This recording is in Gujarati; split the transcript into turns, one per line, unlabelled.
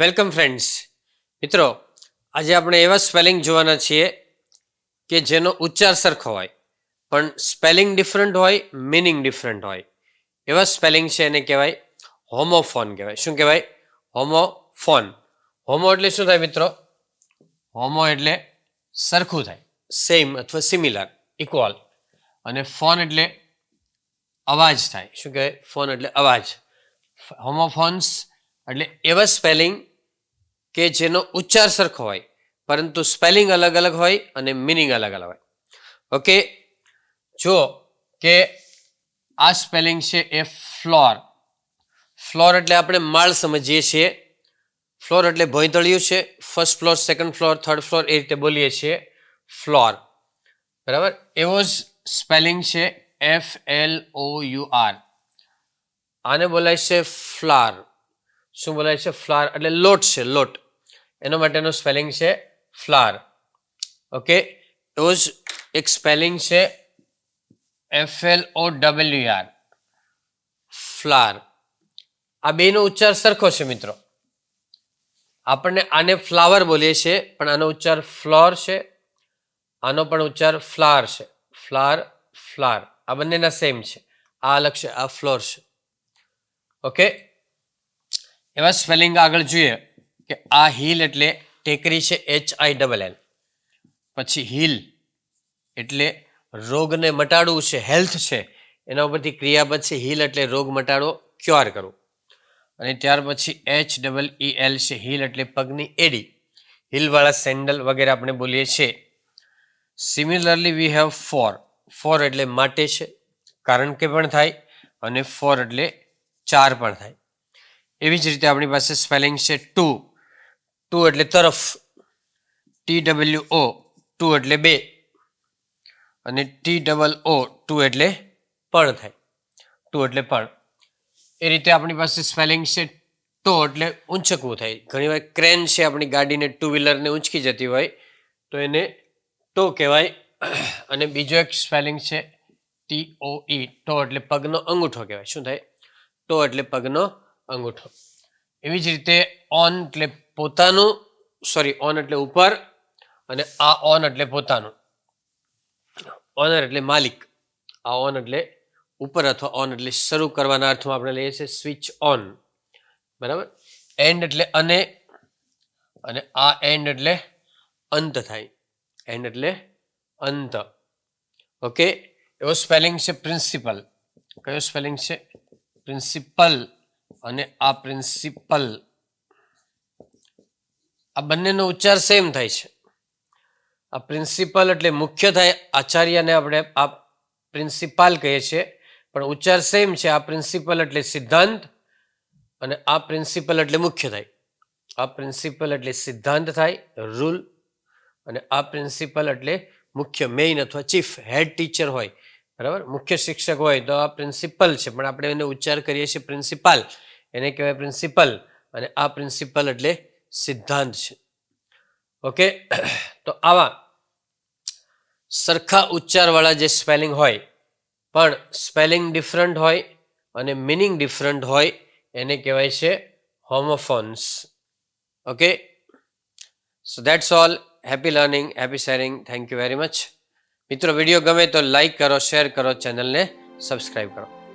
Welcome friends. મિત્રો, આજે આપણે એવા સ્પેલિંગ જોવાના છીએ કે જેનો ઉચ્ચાર સરખો હોય, પણ સ્પેલિંગ ડિફરન્ટ હોય, મિનિંગ ડિફરન્ટ હોય. એવા સ્પેલિંગ છે એને કહેવાય હોમોફોન કહેવાય. શું કહેવાય? હોમોફોન. હોમો એટલે શું થાય મિત્રો? હોમો એટલે સરખું થાય. સેમ અથવા સિમિલર ઇક્વલ અને ફોન એટલે અવાજ થાય. શું કહેવાય? ફોન એટલે અવાજ. હોમોફોન્સ એટલે એવા સ્પેલિંગ કે જેનો ઉચ્ચાર સરખો હોય, પરંતુ સ્પેલિંગ અલગ અલગ હોય અને મિનિંગ અલગ અલગ હોય. ઓકે? જો કે આ સ્પેલિંગ છે એ ફ્લોર. ફ્લોર એટલે આપણે માળ સમજીએ છીએ. ફ્લોર એટલે ભોંયતળિયું છે. First floor second floor third floor એ રીતે બોલીએ છીએ. ફ્લોર. બરાબર? એવો જ સ્પેલિંગ છે F L O U R આને બોલાય છે ફ્લાર. શું બોલાય છે? ફ્લાર. એટલે લોટ છે, લોટ. એનો માટેનું સ્પેલિંગ છે ફ્લાર. ઓકે? ટોઝ એક સ્પેલિંગ છે F L O W R flower. આ બેનો ઉચ્ચાર સરખો છે મિત્રો. આપણને આને ફ્લાવર બોલીએ છીએ, પણ આનો ઉચ્ચાર ફ્લોર છે, આનો પણ ઉચ્ચાર ફ્લાર છે. ફ્લાર ફ્લાર. આ બંનેના સેમ છે. આ અલગ છે આ ફ્લોર છે. ઓકે? એવા સ્પેલિંગ આગળ જોઈએ. કે આ હિલ એટલે ટેકરી છે એચ આઈ ડબલ એલ પછી હિલ એટલે રોગને મટાડવું છે, હેલ્થ છે, એના ઉપરથી ક્રિયાપદ છે હિલ એટલે રોગ મટાડવો ક્યોર કરવો અને ત્યાર પછી એચ ડબલ ઈ એલ છે, હિલ એટલે પગની એડી. હિલવાળા સેન્ડલ વગેરે આપણે બોલીએ છીએ. Similarly we have four for એટલે માટે છે, કારણ કે પણ થાય, અને ફોર એટલે ચાર પણ થાય. એવી જ રીતે આપણી પાસે સ્પેલિંગ છે ટુ ટુ એટલે તરફ. ટી ડબલ્યુ ઓ ટુ એટલે બે. અને ટી ડબલ ઓ ટુ એટલે પણ થાય. ટુ એટલે પણ એ રીતે આપણી પાસે સ્પેલિંગ છે ટો એટલે ઊંચકવું થાય. ઘણીવાર ક્રેન છે આપણી ગાડીને ટુ વ્હીલરને ઊંચકી જતી હોય, તો એને ટો કહેવાય. અને બીજો એક સ્પેલિંગ છે ટી ઓ ઈ, ટો એટલે પગનો અંગૂઠો કહેવાય. શું થાય? ટો એટલે પગનો અંગૂઠો. એવી જ રીતે ઓન એટલે પોતાનું સોરી ઓન એટલે ઉપર અને આ ઓન એટલે પોતાનું. ઓનર એટલે માલિક. આ ઓન એટલે ઉપર અથવા ઓન એટલે શરૂ કરવાના અર્થમાં આપણે લઈએ છીએ સ્વિચ ઓન બરાબર? એન્ડ એટલે અને અને આ એન્ડ એટલે અંત થાય. એન્ડ એટલે અંત. ઓકે એવો સ્પેલિંગ છે પ્રિન્સિપલ કયો સ્પેલિંગ છે? પ્રિન્સિપલ અને આ પ્રિન્સિપલ આ બંનેનો ઉચ્ચાર સેમ થાય છે. આ પ્રિન્સિપલ એટલે મુખ્ય થાય આચાર્યને આપણે આ પ્રિન્સિપાલ કહીએ છીએ. પણ ઉચ્ચાર સેમ છે, આ પ્રિન્સિપલ એટલે સિદ્ધાંત અને આ પ્રિન્સિપલ એટલે મુખ્ય થાય. આ પ્રિન્સિપલ એટલે સિદ્ધાંત થાય રૂલ અને આ પ્રિન્સિપલ એટલે મુખ્ય મેઇન અથવા ચીફ હેડ ટીચર હોય. બરાબર? મુખ્ય શિક્ષક હોય તો આ પ્રિન્સિપલ છે, પણ આપણે એને ઉચ્ચાર કરીએ છીએ પ્રિન્સિપાલ એને કહેવાય પ્રિન્સિપલ અને આ પ્રિન્સિપલ એટલે સિદ્ધાંત છે. ઓકે? તો આવા સરખા ઉચ્ચારવાળા જે સ્પેલિંગ હોય, પણ સ્પેલિંગ ડિફરન્ટ હોય અને મિનિંગ ડિફરન્ટ હોય, એને કહેવાય છે homophones. Okay? So that's all happy learning happy sharing thank you very much મિત્રો વીડિયો ગમે તો લાઈક કરો શેર કરો ચેનલને સબસ્ક્રાઈબ કરો.